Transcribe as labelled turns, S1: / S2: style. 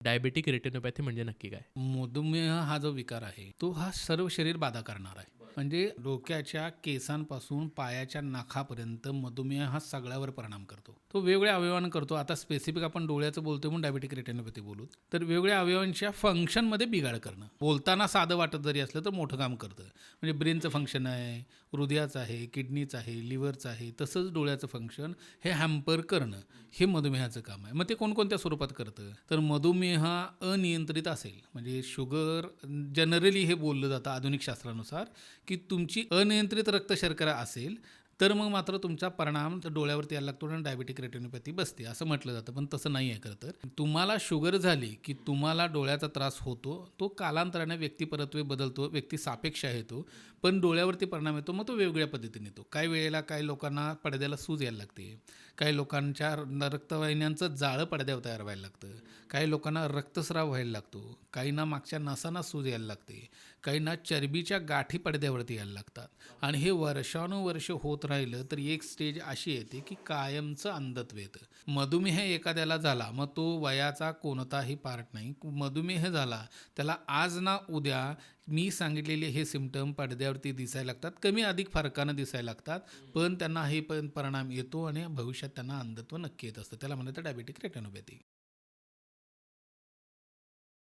S1: Diabetic retinopathy म्हणजे नक्की काय?
S2: मधुमेह हा जो विकार आहे तो हा सर्व शरीर बाधा करणार आहे. म्हणजे डोक्याच्या केसांपासून पायाच्या नाखापर्यंत मधुमेह हा सगळ्यावर परिणाम करतो. तो वेगळ्या अवयवांना करतो. आता स्पेसिफिक आपण डोळ्याचं बोलतो म्हणून डायबेटिक रेटिनोपॅथी बोलू. तर वेगळ्या अवयवांच्या फंक्शनमध्ये बिघाड करणं. बोलताना साधं वाटत जरी असलं तर मोठं काम करतं. म्हणजे ब्रेनचं फंक्शन आहे हृदयाचं आहे किडनीचं आहे लिव्हरचं आहे तसंच डोळ्याचं फंक्शन हे हॅम्पर करणं हे मधुमेहाचं काम आहे. मग ते कोणकोणत्या स्वरूपात करतं? तर मधुमेह अनियंत्रित असेल. म्हणजे शुगर जनरली हे बोललं जातं आधुनिक शास्त्रानुसार. की तुमची अनियंत्रित रक्त शर्करा असेल तर मग मात्र तुमचा परिणाम डोळ्यावरती यायला लागतो आणि डायबेटिक रेटिनोपॅथी बसते असं म्हटलं जातं. पण तसं नाही आहे खरं तर. तुम्हाला शुगर झाली की तुम्हाला डोळ्याचा त्रास होतो तो कालांतराने व्यक्तिपरत्वे बदलतो व्यक्ती सापेक्ष आहे तो पण डोळ्यावरती परिणाम येतो मग तो वेगवेगळ्या पद्धतीने येतो. काही वेळेला काही लोकांना पडद्याला सूज यायला लागते काही लोकांच्या रक्तवाहिन्यांचं जाळं पडद्यावर तयार व्हायला लागतं काही लोकांना रक्तस्राव व्हायला लागतो काहींना मागच्या नसांना सूज यायला लागते काहींना चरबीच्या गाठी पडद्यावरती यायला लागतात. आणि हे वर्षानुवर्ष होत राहिलं तर एक स्टेज अशी येते की कायमचं अंधत्व येतं. मधुमेह एखाद्याला झाला मग तो वयाचा कोणताही पार्ट नाही. मधुमेह झाला त्याला आज ना उद्या मी सांगितलेले हे सिमटम पडद्यावरती दिसायला लागतात. कमी अधिक फरकानं दिसायला लागतात. पण त्यांना हे पण परिणाम येतो आणि भविष्यात त्यांना अंधत्व नक्की येत असतं. त्याला म्हणतात डायबेटिक रेटनोपॅथी